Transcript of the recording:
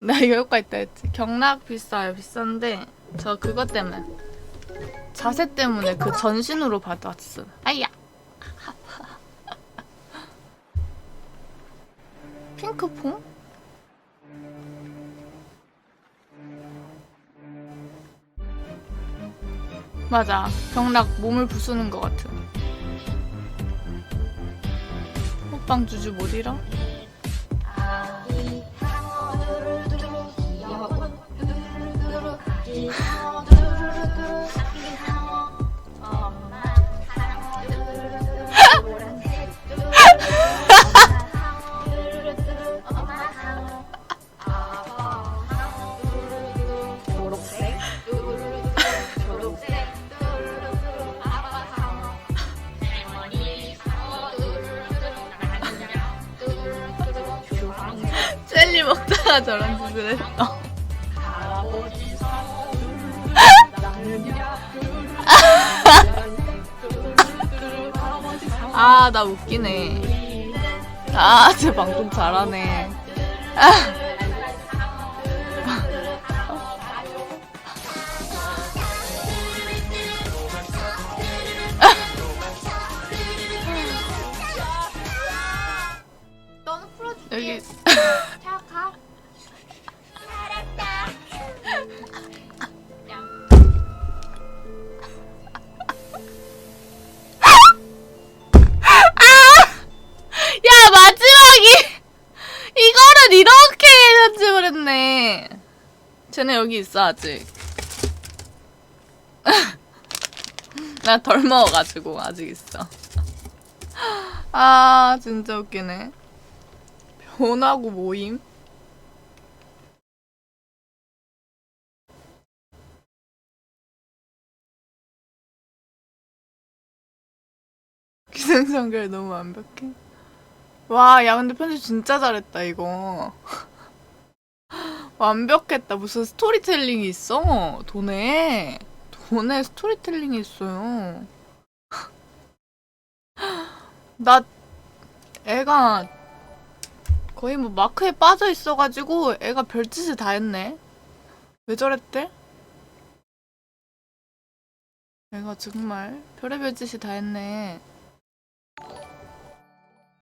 나 이거 효과 있다 했지. 경락 비싸요. 비싼데 저 그것 때문에 자세 때문에 그 전신으로 받았어. 아야. 핑크퐁? 맞아. 경락 몸을 부수는 것 같은. 호빵 주주 못 잃어? 먹다가 저런 짓을 했어. 아, 나 웃기네. 아, 쟤 방송 잘하네. 풀어줄게. 여기 쟤네 여기 있어 아직. 나 덜 먹어가지고 아직 있어. 아 진짜 웃기네. 변하고 모임. 기생성결 너무 완벽해. 와, 야, 근데 편집 진짜 잘했다, 이거. 완벽했다. 무슨 스토리텔링이 있어. 돈에. 돈에 스토리텔링이 있어요. 나, 애가 거의 뭐 마크에 빠져 있어가지고 애가 별짓을 다 했네. 왜 저랬대? 애가 정말 별의별 짓이 다 했네.